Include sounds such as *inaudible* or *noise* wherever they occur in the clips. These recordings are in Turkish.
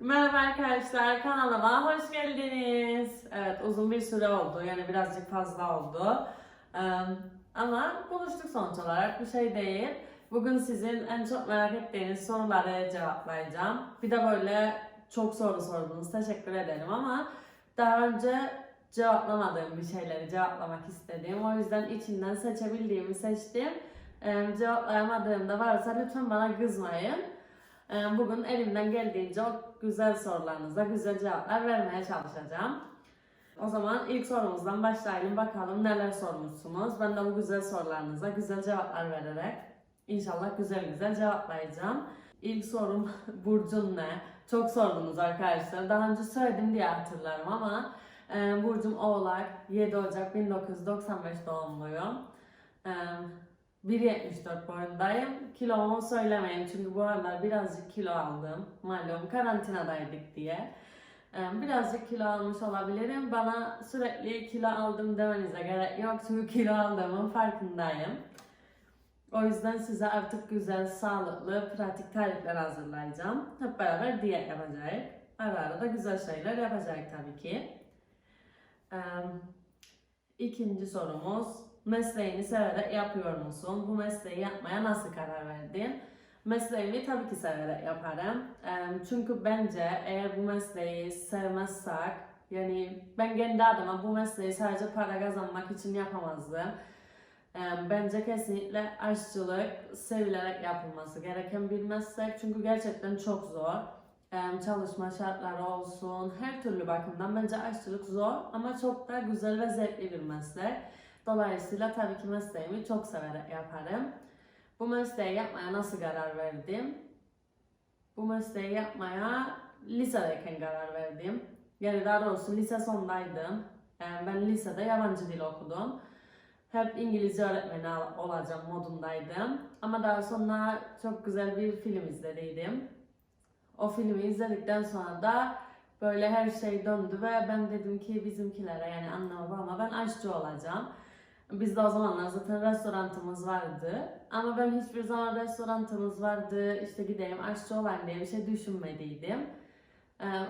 Merhaba arkadaşlar, kanalıma hoş geldiniz. Evet, uzun bir süre oldu, yani birazcık fazla oldu. Ama buluştuk sonuç olarak, bir şey değil. Bugün sizin en çok merak ettiğiniz soruları cevaplayacağım. Bir de böyle çok soru sordunuz, teşekkür ederim ama daha önce cevaplamadığım bir şeyleri cevaplamak istedim. O yüzden içinden seçebildiğimi seçtim. Ee, cevaplayamadığım da varsa lütfen bana kızmayın. Ee, Bugün elimden geldiğince o güzel sorularınıza güzel cevaplar vermeye çalışacağım. O zaman ilk sorumuzdan başlayalım bakalım neler sormuşsunuz. Ben de bu güzel sorularınıza güzel cevaplar vererek inşallah güzel güzel cevaplayacağım. İlk sorum *laughs* Burcun ne? Çok sordunuz arkadaşlar. Daha önce söyledim diye hatırlarım ama e, Burcum Oğlak 7 Ocak 1995 doğumluyum. E, 1.74 boyundayım. Kilomu söylemeyeyim çünkü bu aralar birazcık kilo aldım. Malum karantinadaydık diye. Ee, Birazcık kilo almış olabilirim. Bana sürekli kilo aldım demenize gerek yok çünkü kilo aldığımın farkındayım. O yüzden size artık güzel, sağlıklı, pratik tarifler hazırlayacağım. Hep beraber diyet yapacağız. Ara ara da güzel şeyler yapacağız tabii ki. Ee, İkinci sorumuz, mesleğini severek yapıyor musun? Bu mesleği yapmaya nasıl karar verdin? Mesleğimi tabii ki severek yaparım. Çünkü bence eğer bu mesleği sevmezsek, yani ben kendi adıma bu mesleği sadece para kazanmak için yapamazdım. Bence kesinlikle aşçılık sevilerek yapılması gereken bir meslek. Çünkü gerçekten çok zor. Çalışma şartları olsun, her türlü bakımdan bence aşçılık zor ama çok da güzel ve zevkli bir meslek. Dolayısıyla tabii ki mesleğimi çok severek yaparım. Bu mesleği yapmaya nasıl karar verdim? Bu mesleği yapmaya lisedeyken karar verdim. Yani daha doğrusu lise sondaydım. Ben lisede yabancı dil okudum. Hep İngilizce öğretmeni ol- olacağım modundaydım. Ama daha sonra çok güzel bir film izlediydim. O filmi izledikten sonra da böyle her şey döndü ve ben dedim ki bizimkilere yani anneme babama ben aşçı olacağım. Bizde o zamanlar zaten restorantımız vardı. Ama ben hiçbir zaman restorantımız vardı, işte gideyim aşçı olayım diye bir şey düşünmediydim.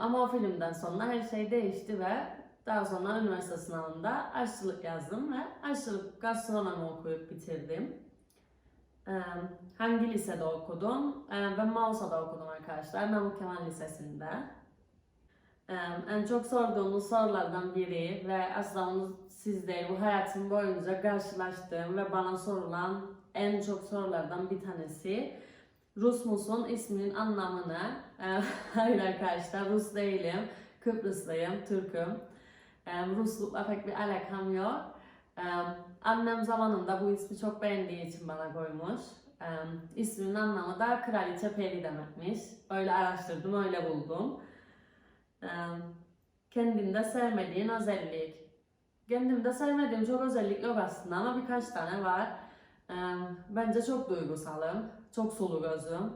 Ama o filmden sonra her şey değişti ve daha sonra üniversite sınavında aşçılık yazdım ve aşçılık gastronomi okuyup bitirdim. Hangi lisede okudum? Ben Mausa'da okudum arkadaşlar, Namık Kemal Lisesi'nde. En çok sorduğunuz sorulardan biri ve aslında onu sizde bu hayatım boyunca karşılaştığım ve bana sorulan en çok sorulardan bir tanesi. Rus musun? İsminin anlamı ne? Ee, *laughs* Hayır arkadaşlar Rus değilim. Kıbrıslıyım, Türk'üm. Ruslukla pek bir alakam yok. Annem zamanında bu ismi çok beğendiği için bana koymuş. İsminin anlamı da kraliçe peri demekmiş. Öyle araştırdım, öyle buldum. Kendimde sevmediğin özellik. Kendimde sevmediğim çok özellik yok aslında ama birkaç tane var. Bence çok duygusalım, çok sulu gözüm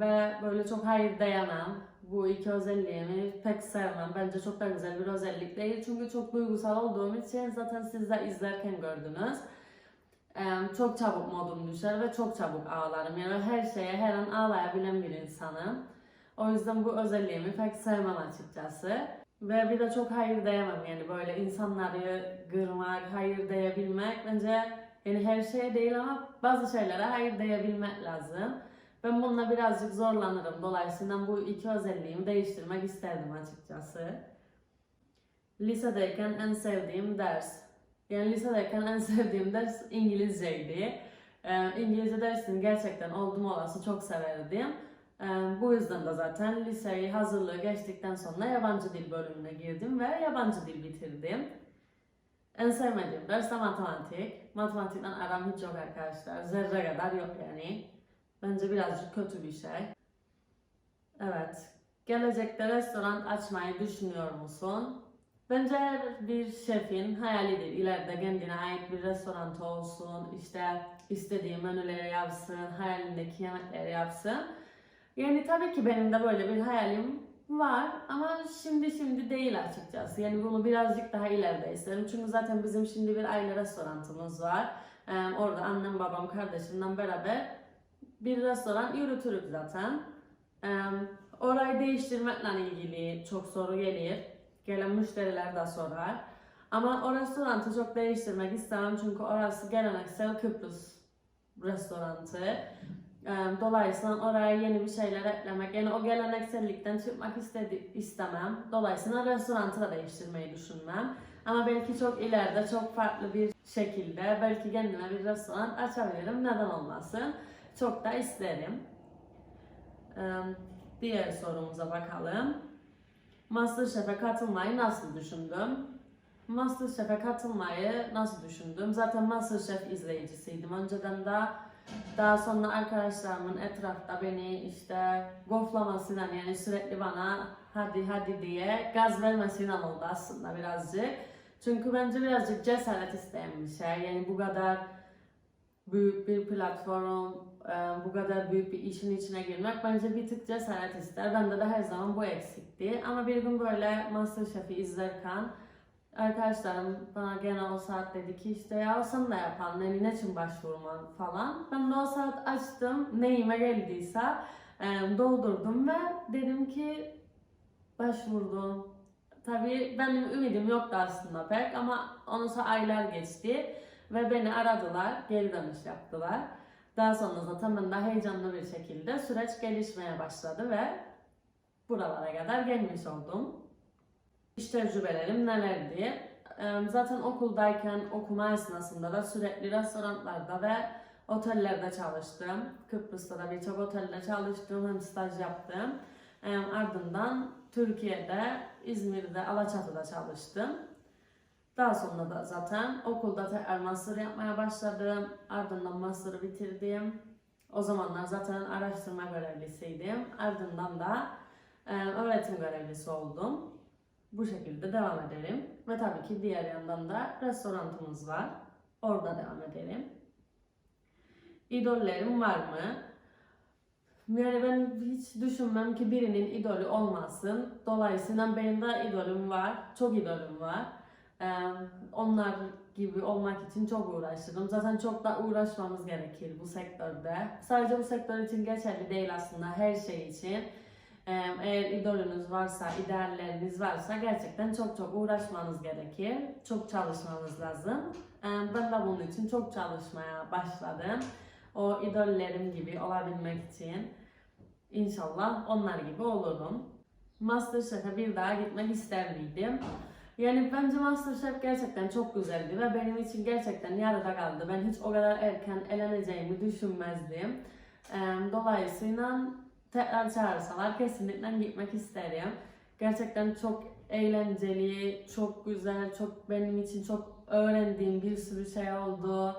ve böyle çok hayır diyemem. Bu iki özelliğimi pek sevmem. Bence çok da güzel bir özellik değil. Çünkü çok duygusal olduğum için zaten siz de izlerken gördünüz. Çok çabuk modum düşer ve çok çabuk ağlarım. Yani her şeye her an ağlayabilen bir insanım. O yüzden bu özelliğimi pek sevmem açıkçası. Ve bir de çok hayır diyemem yani böyle insanları kırmak, hayır diyebilmek bence yani her şeye değil ama bazı şeylere hayır diyebilmek lazım. Ben bununla birazcık zorlanırım. Dolayısıyla bu iki özelliğimi değiştirmek isterdim açıkçası. Lisedeyken en sevdiğim ders. Yani lisedeyken en *laughs* sevdiğim ders İngilizceydi. Ee, İngilizce dersini gerçekten oldum olası çok severdim. Bu yüzden de zaten liseyi hazırlığı geçtikten sonra yabancı dil bölümüne girdim ve yabancı dil bitirdim. En sevmediğim ders de matematik. Matematikten aram hiç yok arkadaşlar. Zerre kadar yok yani. Bence birazcık kötü bir şey. Evet. Gelecekte restoran açmayı düşünüyor musun? Bence bir şefin hayalidir. İleride kendine ait bir restoran olsun, işte istediği menüleri yapsın, hayalindeki yemekleri yapsın. Yani tabii ki benim de böyle bir hayalim var ama şimdi şimdi değil açıkçası. Yani bunu birazcık daha ileride isterim. Çünkü zaten bizim şimdi bir aile restoranımız var. Ee, orada annem, babam, kardeşimle beraber bir restoran yürütürük zaten. Ee, Orayı değiştirmekle ilgili çok soru gelir. Gelen müşteriler de sorar. Ama o restoranı çok değiştirmek istemem çünkü orası geleneksel Kıbrıs restoranı. Dolayısıyla oraya yeni bir şeyler eklemek, yani o geleneksellikten çıkmak istedi, istemem. Dolayısıyla restoranı da değiştirmeyi düşünmem. Ama belki çok ileride çok farklı bir şekilde belki kendime bir restoran açabilirim. Neden olmasın? Çok da isterim. Diğer sorumuza bakalım. Masterchef'e katılmayı nasıl düşündüm? Masterchef'e katılmayı nasıl düşündüm? Zaten Masterchef izleyicisiydim önceden de. Daha sonra arkadaşlarımın etrafta beni işte goflamasıyla yani sürekli bana hadi hadi diye gaz vermesiyle oldu aslında birazcık. Çünkü bence birazcık cesaret isteyen bir şey. Yani bu kadar büyük bir platform, e, bu kadar büyük bir işin içine girmek bence bir tık cesaret ister. Bende de her zaman bu eksikti. Ama bir gün böyle Masterchef'i izlerken arkadaşlarım bana gene o saat dedi ki işte ya sen de yapan ne, için başvurman falan. Ben de o saat açtım neyime geldiyse doldurdum ve dedim ki başvurdum. Tabii benim ümidim yoktu aslında pek ama ondan sonra aylar geçti ve beni aradılar, geri dönüş yaptılar. Daha sonra zaten ben daha heyecanlı bir şekilde süreç gelişmeye başladı ve buralara kadar gelmiş oldum. İş tecrübelerim nelerdi? Ee, Zaten okuldayken okuma esnasında da sürekli restoranlarda ve otellerde çalıştım. Kıbrıs'ta da birçok otelde çalıştım, hem staj yaptım. Ardından Türkiye'de, İzmir'de, Alaçatı'da çalıştım. Daha sonra da zaten okulda tekrar master yapmaya başladım. Ardından master'ı bitirdim. O zamanlar zaten araştırma görevlisiydim. Ardından da e, öğretim görevlisi oldum. Bu şekilde devam ederim. Ve tabii ki diğer yandan da restoranımız var. Orada devam ederim. İdollerim var mı? Yani ben hiç düşünmem ki birinin idolü olmasın. Dolayısıyla benim de idolüm var. Çok idolüm var. Ee, onlar gibi olmak için çok uğraştım. Zaten çok da uğraşmamız gerekir bu sektörde. Sadece bu sektör için geçerli değil aslında her şey için. Eğer idolünüz varsa, idealleriniz varsa gerçekten çok çok uğraşmanız gerekir. Çok çalışmanız lazım. Ben de bunun için çok çalışmaya başladım. O idollerim gibi olabilmek için. İnşallah onlar gibi olurum. Masterchef'e bir daha gitmek ister miydim? Yani bence Masterchef gerçekten çok güzeldi ve benim için gerçekten yarıda kaldı. Ben hiç o kadar erken eleneceğimi düşünmezdim. Dolayısıyla tekrar çağırsalar kesinlikle gitmek isterim. Gerçekten çok eğlenceli, çok güzel, çok benim için çok öğrendiğim bir sürü şey oldu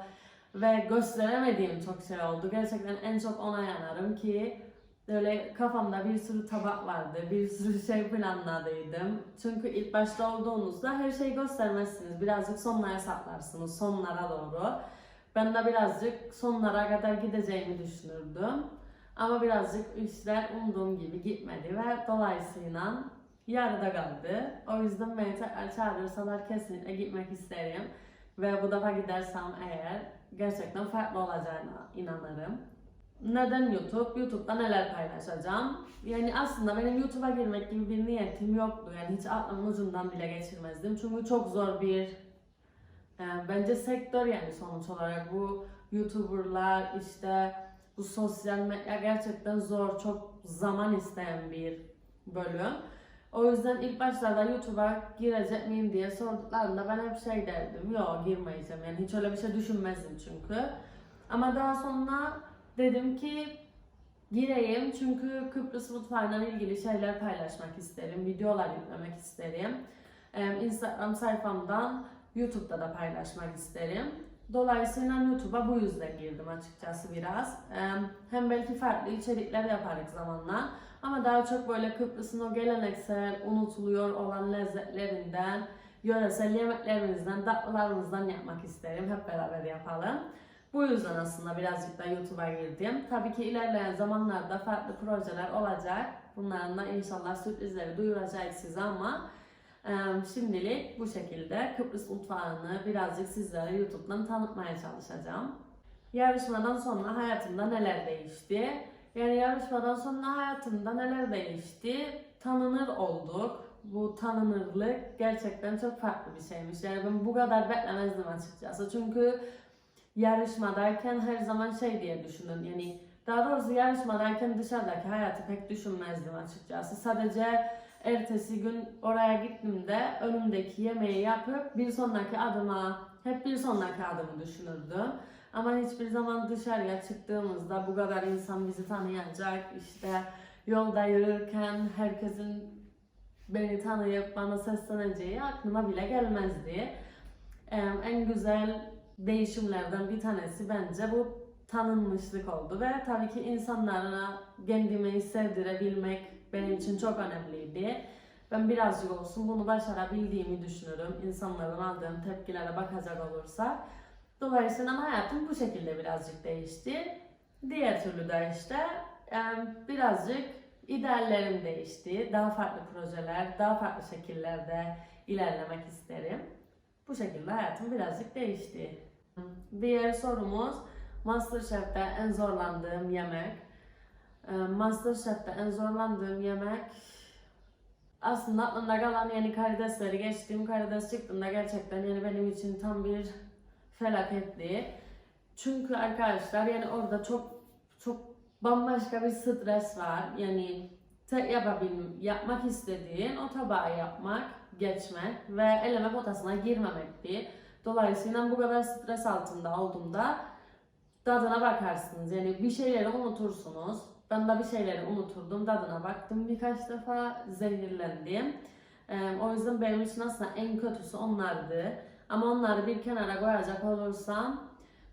ve gösteremediğim çok şey oldu. Gerçekten en çok ona yanarım ki böyle kafamda bir sürü tabak vardı, bir sürü *laughs* şey planladıydım. Çünkü ilk başta olduğunuzda her şeyi göstermezsiniz. Birazcık sonlara saklarsınız, sonlara doğru. Ben de birazcık sonlara kadar gideceğimi düşünürdüm. Ama birazcık işler umduğum gibi gitmedi ve dolayısıyla yarıda kaldı. O yüzden beni tekrar çağırırsalar kesinlikle gitmek isterim. Ve bu defa gidersem eğer gerçekten farklı olacağına inanırım. Neden YouTube? YouTube'da neler paylaşacağım? Yani aslında benim YouTube'a girmek gibi bir niyetim yoktu. Yani hiç aklımın ucundan bile geçirmezdim. Çünkü çok zor bir e, bence sektör yani sonuç olarak bu YouTuber'lar işte bu sosyal medya gerçekten zor, çok zaman isteyen bir bölüm. O yüzden ilk başlarda YouTube'a girecek miyim diye sorduklarında ben hep şey derdim, yok girmeyeceğim yani hiç öyle bir şey düşünmezdim çünkü. Ama daha sonra dedim ki gireyim çünkü Kıbrıs mutfağıyla ilgili şeyler paylaşmak isterim, videolar yüklemek isterim. Instagram sayfamdan YouTube'da da paylaşmak isterim. Dolayısıyla YouTube'a bu yüzden girdim açıkçası biraz. Hem belki farklı içerikler yaparız zamanla. Ama daha çok böyle Kıbrıs'ın o geleneksel, unutuluyor olan lezzetlerinden, yöresel yemeklerimizden, tatlılarımızdan yapmak isterim. Hep beraber yapalım. Bu yüzden aslında birazcık da YouTube'a girdim. Tabii ki ilerleyen zamanlarda farklı projeler olacak. Bunların da inşallah sürprizleri duyuracağız size ama şimdilik bu şekilde Kıbrıs mutfağını birazcık sizlere YouTube'dan tanıtmaya çalışacağım. Yarışmadan sonra hayatımda neler değişti? Yani yarışmadan sonra hayatımda neler değişti? Tanınır olduk. Bu tanınırlık gerçekten çok farklı bir şeymiş. Yani ben bu kadar beklemezdim açıkçası. Çünkü yarışmadayken her zaman şey diye düşünün. Yani daha doğrusu yarışmadayken dışarıdaki hayatı pek düşünmezdim açıkçası. Sadece ertesi gün oraya gittiğimde önümdeki yemeği yapıp bir sonraki adıma, hep bir sonraki adımı düşünürdüm. Ama hiçbir zaman dışarıya çıktığımızda bu kadar insan bizi tanıyacak, işte yolda yürürken herkesin beni tanıyıp bana sesleneceği aklıma bile gelmezdi. En güzel değişimlerden bir tanesi bence bu tanınmışlık oldu ve tabii ki insanlara kendimi sevdirebilmek benim için çok önemliydi. Ben birazcık olsun bunu başarabildiğimi düşünüyorum. İnsanların aldığım tepkilere bakacak olursa. Dolayısıyla hayatım bu şekilde birazcık değişti. Diğer türlü de işte e, birazcık ideallerim değişti. Daha farklı projeler, daha farklı şekillerde ilerlemek isterim. Bu şekilde hayatım birazcık değişti. Diğer sorumuz Masterchef'te en zorlandığım yemek. Ee, Masterchef'te en zorlandığım yemek aslında aklımda kalan yeni karidesleri geçtiğim karides çıktığında gerçekten yani benim için tam bir felaketti. Çünkü arkadaşlar yani orada çok çok bambaşka bir stres var. Yani tek yapabilm yapmak istediğin o tabağı yapmak, geçmek ve eleme potasına girmemekti. Dolayısıyla bu kadar stres altında olduğumda tadına bakarsınız. Yani bir şeyleri unutursunuz. Ben de bir şeyleri unuturdum. Tadına baktım birkaç defa zehirlendim. Ee, o yüzden benim için aslında en kötüsü onlardı. Ama onları bir kenara koyacak olursam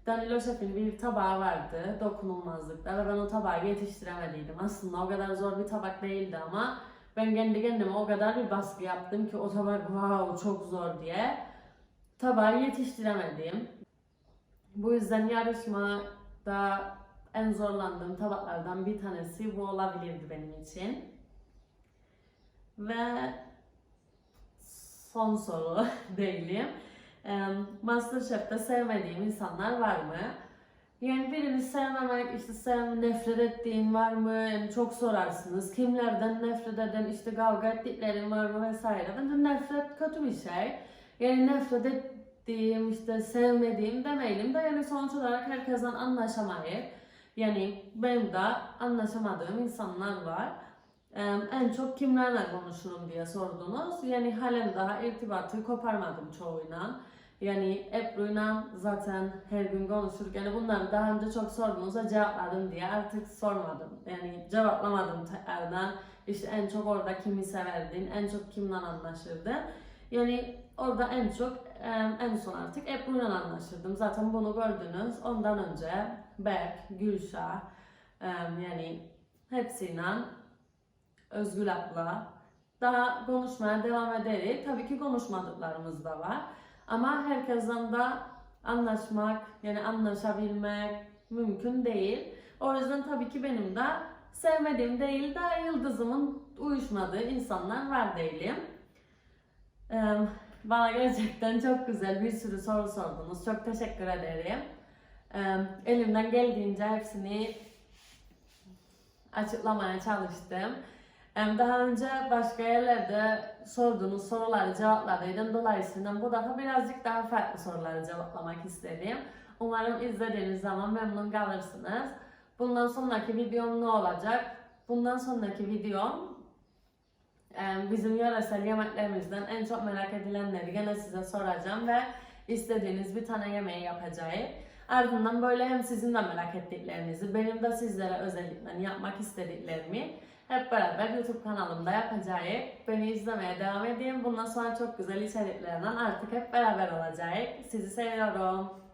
Danilo Şef'in bir tabağı vardı dokunulmazlıkta ve ben o tabağı yetiştiremediydim. Aslında o kadar zor bir tabak değildi ama ben kendi kendime o kadar bir baskı yaptım ki o tabak wow çok zor diye tabağı yetiştiremedim. Bu yüzden yarışmada en zorlandığım tabaklardan bir tanesi bu olabilirdi benim için. Ve son soru *laughs* değilim. Masterchef'te sevmediğim insanlar var mı? Yani birini sevmemek, işte sev, nefret ettiğin var mı? Yani çok sorarsınız. Kimlerden nefret eden, işte kavga ettiklerin var mı vesaire. Bence nefret kötü bir şey. Yani nefret ettiğim, işte sevmediğim demeyelim de yani sonuç olarak herkesten anlaşamayıp yani benim de anlaşamadığım insanlar var. En çok kimlerle konuşurum diye sordunuz. Yani halen daha irtibatı koparmadım çoğuyla. Yani Ebru'yla zaten her gün konuşurken yani bunları daha önce çok sorduğunuzda cevapladım diye artık sormadım. Yani cevaplamadım tekrardan. İşte en çok orada kimi severdin, en çok kimle anlaşırdın. Yani orada en çok en son artık Ebru'yla anlaşırdım. Zaten bunu gördünüz. Ondan önce Berk, Gülşah yani hepsiyle Özgül abla. Daha konuşmaya devam ederiz. Tabii ki konuşmadıklarımız da var. Ama herkesten de anlaşmak, yani anlaşabilmek mümkün değil. O yüzden tabii ki benim de sevmediğim değil de yıldızımın uyuşmadığı insanlar var değilim. Bana gerçekten çok güzel bir sürü soru sordunuz. Çok teşekkür ederim. Elimden geldiğince hepsini açıklamaya çalıştım. Daha önce başka yerlerde sorduğunuz soruları cevapladıydım. Dolayısıyla bu defa birazcık daha farklı soruları cevaplamak istedim. Umarım izlediğiniz zaman memnun kalırsınız. Bundan sonraki videom ne olacak? Bundan sonraki videom bizim yöresel yemeklerimizden en çok merak edilenleri gene size soracağım ve istediğiniz bir tane yemeği yapacağım. Ardından böyle hem sizin de merak ettiklerinizi, benim de sizlere özellikle yapmak istediklerimi hep beraber YouTube kanalımda yapacağız. Beni izlemeye devam edin. Bundan sonra çok güzel içeriklerden artık hep beraber olacağız. Sizi seviyorum.